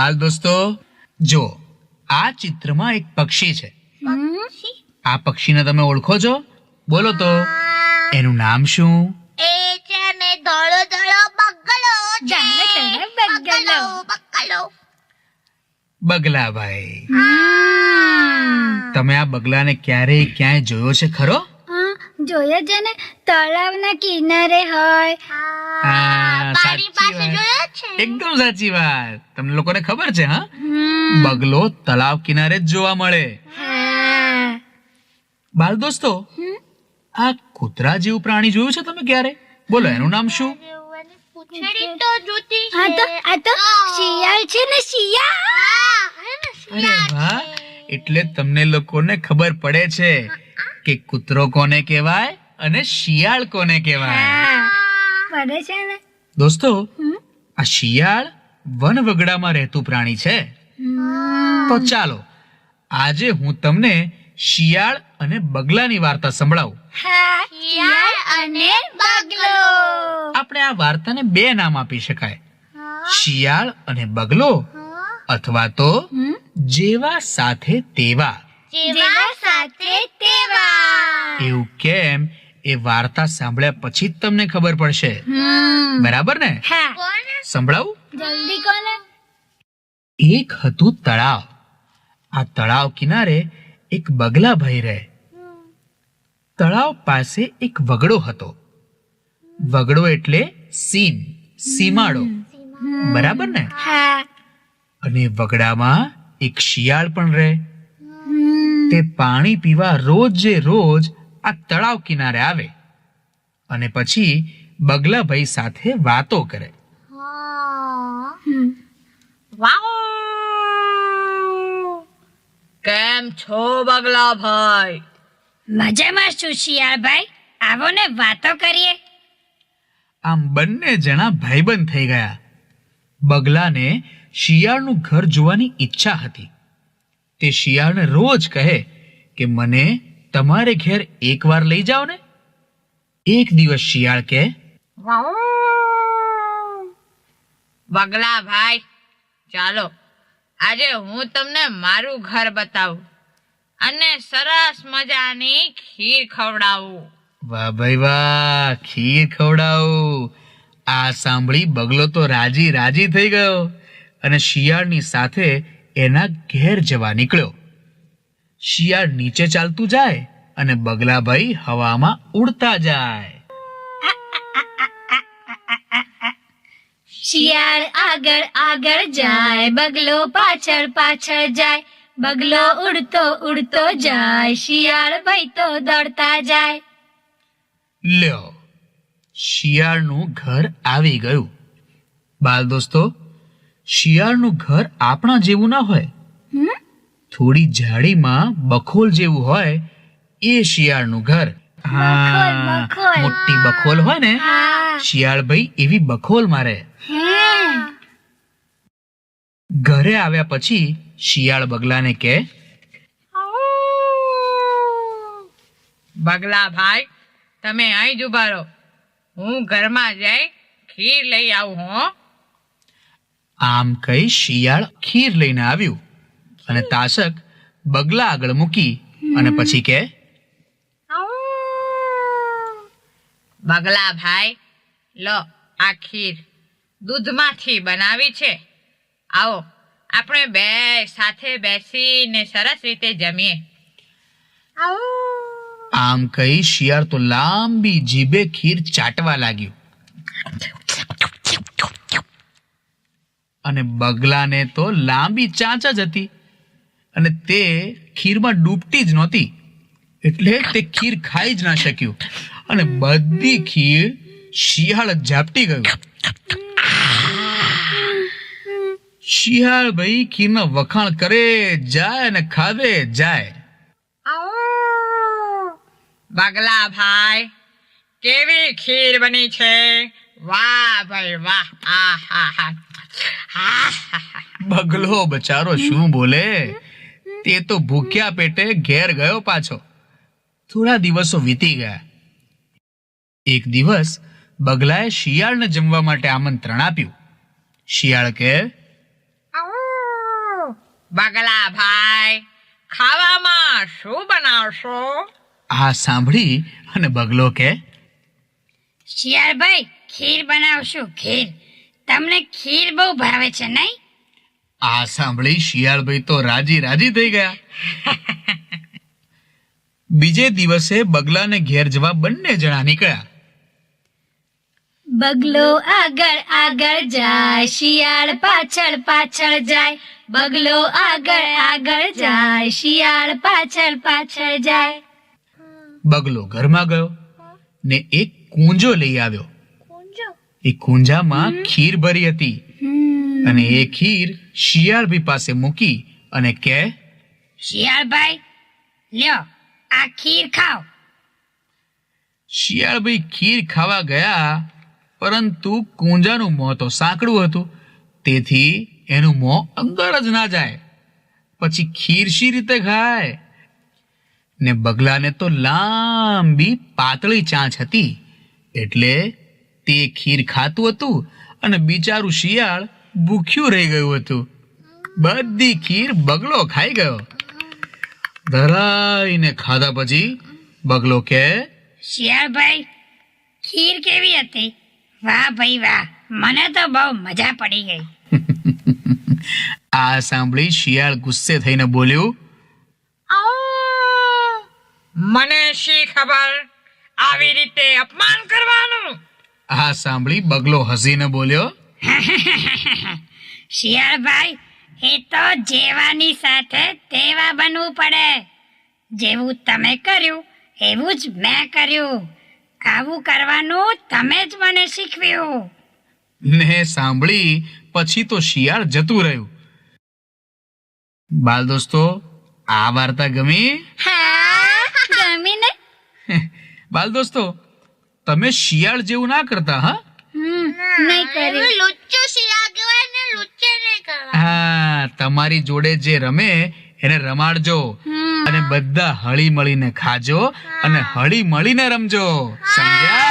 હાલ દોસ્તો જો આ ચિત્રમાં એક પક્ષી છે. આ પક્ષીને તમે ઓળખો છો? બોલો તો એનું નામ શું? એ છે ને ધોળો ધોળો બગલો છે. ધોળો બગલો. બગલો બગલાભાઈ. તમે આ બગલાને ક્યારેય ક્યાંય જોયો છે ખરો? હા જોયો છે ને તળાવના કિનારે હોય. હા, બારી પાસે જોયો છે? એકદમ સાચી વાત. તમને લોકોને ખબર છે હા? બગલો તળાવ કિનારે જ જોવા મળે. બાલ દોસ્તો આ કૂતરા જેવું પ્રાણી જોયું છે તમે ક્યારે? બોલો એનું નામ શું? પૂંછડી તો જુદી છે. આ તો આ તો શિયાળ છે ને શિયાળ? હા, હે ને, અરે વાહ એટલે તમને લોકોને ખબર પડે છે કે કૂતરો કોને કહેવાય અને શિયાળ કોને કહેવાય. પડે છે ને? દોસ્તો આ શિયાળ વન વગડામાં રહેતું પ્રાણી છે. તો ચાલો આજે હું તમને શિયાળ અને બગલાની વાર્તા સંભળાવું. શિયાળ અને બગલો. આપણે આ વાર્તાને બે નામ આપી શકાય. શિયાળ અને બગલો અથવા તો જેવા સાથે તેવા. જેવા સાથે તેવા. એવું કેમ? એ વાર્તા સાંભળ્યા પછી જ તમને ખબર પડશે. બરાબર ને? સંભળાવું? જલ્દી કોને? એક હતું તળાવ. આ તળાવ કિનારે એક બગલાભાઈ રહે. તળાવ પાસે એક વગડો હતો. વગડો એટલે સીમ સીમાડો. બરાબર ને? અને વગડામાં એક શિયાળ પણ રહે. તે પાણી પીવા રોજે રોજ આ તળાવ કિનારે આવે અને પછી બગલાભાઈ સાથે વાતો કરે. હા. કેમ છો બગલા ભાઈ મજામાં છું શિયાળભાઈ. આવો ને વાતો કરીએ. આમ બંને જણા ભાઈબંધ થઈ ગયા. બગલાને શિયાળનું ઘર જોવાની ઈચ્છા હતી. તે શિયાળને રોજ કહે કે મને તમારે ઘેર એકવાર લઈ જાઓ ને એક દિવસ શિયાળ કે બગલા ભાઈ ચાલો આજે હું તમને મારું ઘર બતાવું અને સરસ મજાની ખીર ખવડાવું. વાહ ભાઈ વાહ ખીર ખવડાવું. આ સાંભળી બગલો તો રાજી રાજી થઈ ગયો અને શિયાળની સાથે એના ઘેર જવા નીકળ્યો. શિયાળ નીચે ચાલતું જાય અને બગલાભાઈ હવામાં ઉડતા જાય. શિયાળ આગળ આગળ જાય બગલો પાછળ પાછળ જાય બગલો ઉડતો ઉડતો જાય શિયાળ ભાઈ તો દોડતા જાય. લ્યો શિયાળનું ઘર આવી ગયું. બાલ દોસ્તો શિયાળનું ઘર આપણા જેવું ના હોય? થોડી જાડીમાં બખોલ જેવું હોય એ શિયાળનું ઘર. હા મોટી બખોલ હોય ને શિયાળ ભાઈ એવી બખોલ મારે ઘરે આવ્યા પછી શિયાળ બગલાને કે બગલા ભાઈ તમે અહીં જ ઊભા રહો. હું ઘરમાં જઈ ખીર લઈ આવું હો. આમ કહી શિયાળ ખીર લઈને આવ્યું. અને તાસક બગલા આગળ મૂકી અને પછી કે બગલા ભાઈ લો આ ખીર દૂધમાંથી બનાવી છે. આવો આપણે બે સાથે બેસીને સરસ રીતે જમીએ. આમ કહી શિયાળ તો લાંબી જીભે ખીર ચાટવા લાગ્યું. અને બગલાને તો લાંબી ચાંચ જ હતી. અને તે ખીરમાં ડૂબતી જ નહોતી. એટલે તે ખીર ખાઈ જ ના શક્યું. અને બધી ખીર શિયાળ ઝાપટી ગયું. શિયાળ ભાઈ ખીરના વખાણ કરે જાય અને ખાવે જાય. બગલા ભાઈ કેવી ખીર બની છે? વાહ ભાઈ વાહ. આ હા હા હા હા હા બગલો બચારો શું બોલે? તે તો ભૂખ્યા પેટે ઘેર ગયો પાછો. થોડા દિવસો વીતી ગયા. એક દિવસ બગલાએ શિયાળને જમવા માટે આમંત્રણ આપ્યું. શિયાળ કે બગલા ભાઈ ખાવામાં શું બનાવશો? આ સાંભળી અને બગલો કે શિયાળ ભાઈ ખીર બનાવશું ખીર. તમને ખીર બહુ ભાવે છે નહીં? આ સાંભળી શિયાળભાઈ તો રાજી રાજી થઈ ગયા. બીજે દિવસે બગલાને ઘેર જવા બંને જણા નીકળ્યા. બગલો આગળ આગળ જાય શિયાળ પાછળ પાછળ જાય. બગલો આગળ આગળ જાય શિયાળ પાછળ પાછળ જાય. બગલો ઘરમાં ગયો ને એક કુંજો લઈ આવ્યો. એ કુંજામાં ખીર ભરી હતી. અને એ ખીર શિયાળભી પાસે મૂકી અને કે શિયાળભાઈ લ્યો આ ખીર ખાઓ. શિયાળભાઈ ખીર ખાવા ગયા પરંતુ કુંજાનું મોં તો સાંકડું હતું. તેથી એનું મોં અંદર જ ના જાય. પછી ખીર શી રીતે ખાય? ને બગલાને તો લાંબી પાતળી ચાંચ હતી. એટલે તે ખીર ખાતું હતું અને બિચારું શિયાળ ભૂખ્યું રહી ગયું હતું. બધી ખીર બગલો ખાઈ ગયો. ધરાઈને ખાધા પછી બગલો કે શિયાળભાઈ ખીર કેવી હતી? વાહ ભાઈ વાહ મને તો બહુ મજા પડી ગઈ. આ સાંભળી શિયાળ ગુસ્સે થઈને બોલ્યું! મને શી ખબર? આવી રીતે અપમાન કરવાનું? આ સાંભળી બગલો હસીને બોલ્યો શિયાળભાઈ એ તો જેવાની સાથે તેવા બનવું પડે. જેવું તમે કર્યું એવું જ મેં કર્યું. આવું કરવાનું તમે જ મને શીખવ્યું. ને સાંભળી પછી તો શિયાળ જતું રહ્યું. બાલ દોસ્તો આ વાર્તા ગમી? હા ગમીને. બાલ દોસ્તો તમે શિયાળ જેવું ના કરતા હા? નહીં કર્યું લુચ્ચું શિયા કહેવાય ને લુચ્ચે નહીં કરવા. હા તમારી જોડે જે રમે એને રમાડજો. અને બધા હળી મળીને ખાજો અને હળી મળીને રમજો. સમજ્યા?